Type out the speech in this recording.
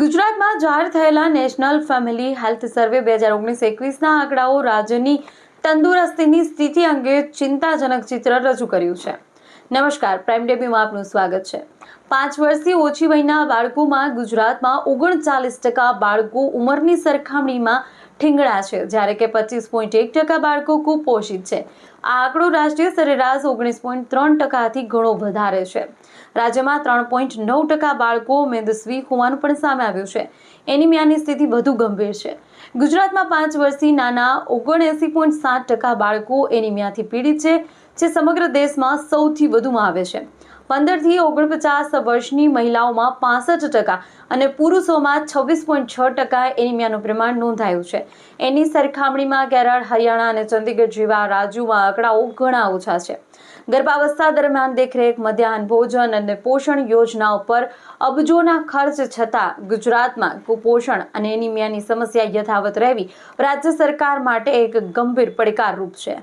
ગુજરાતમાં જાહેર થયેલા નેશનલ ફેમિલી હેલ્થ સર્વે બે હજાર ઓગણીસ એકવીસના આંકડાઓ રાજ્યની તંદુરસ્તીની સ્થિતિ અંગે ચિંતાજનક ચિત્ર રજૂ કર્યું છે. નમસ્કાર પ્રાઇમ ડેબીમાં આપનું સ્વાગત છે. પાંચ વર્ષથી ઓછી વયના બાળકોમાં ગુજરાતમાં ઓગણચાલીસ ટકા બાળકો ઉંમરની સરખામણીમાં ઠીંગણા છે, જ્યારે કે પચીસ પોઈન્ટ એક ટકા બાળકો કુપોષિત છે. આ આંકડો રાષ્ટ્રીય સરેરાશ ઓગણીસ પોઈન્ટ ત્રણ ટકાથી ઘણો વધારે છે. રાજ્યમાં ત્રણ પોઈન્ટ નવ ટકા બાળકો મેદસ્વી હોવાનું પણ સામે આવ્યું છે. એનિમિયાની સ્થિતિ વધુ ગંભીર છે. ગુજરાતમાં પાંચ વર્ષથી નાના ઓગણએંસી પોઈન્ટ સાત ટકા બાળકો એનિમિયાથી પીડિત છે, જે સમગ્ર દેશમાં સૌથી વધુમાં આવે છે. પંદરથી ઓગણપચાસ વર્ષની મહિલાઓમાં પાસઠ ટકા અને પુરુષોમાં છવ્વીસ પોઈન્ટ છ ટકા એનિમિયાનું પ્રમાણ નોંધાયું છે. એની સરખામણીમાં કેરળ, હરિયાણા અને ચંદીગઢ જેવા રાજ્યોમાં આંકડાઓ ઘણા ઓછા છે. ગર્ભાવસ્થા દરમિયાન દેખરેખ, મધ્યાહન ભોજન અને પોષણ યોજનાઓ પર અબજોના ખર્ચ છતાં ગુજરાતમાં કુપોષણ અને એનિમિયાની સમસ્યા યથાવત રહેવી રાજ્ય સરકાર માટે એક ગંભીર પડકારરૂપ છે.